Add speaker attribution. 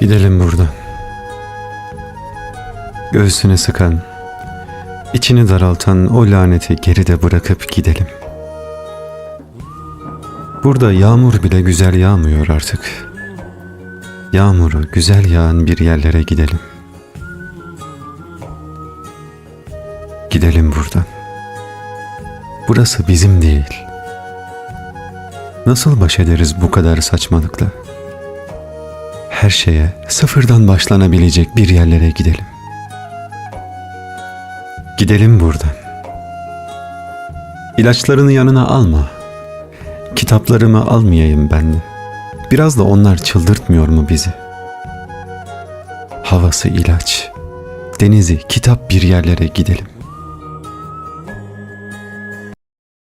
Speaker 1: Gidelim buradan. Göğsüne sıkan, içini daraltan o laneti geride bırakıp gidelim. Burada yağmur bile güzel yağmıyor artık. Yağmuru güzel yağan bir yerlere gidelim. Gidelim buradan. Burası bizim değil. Nasıl baş ederiz bu kadar saçmalıkla? Her şeye sıfırdan başlanabilecek bir yerlere gidelim. Gidelim buradan. İlaçlarını yanına alma. Kitaplarımı almayayım ben de. Biraz da onlar çıldırtmıyor mu bizi? Havası ilaç, denizi kitap bir yerlere gidelim.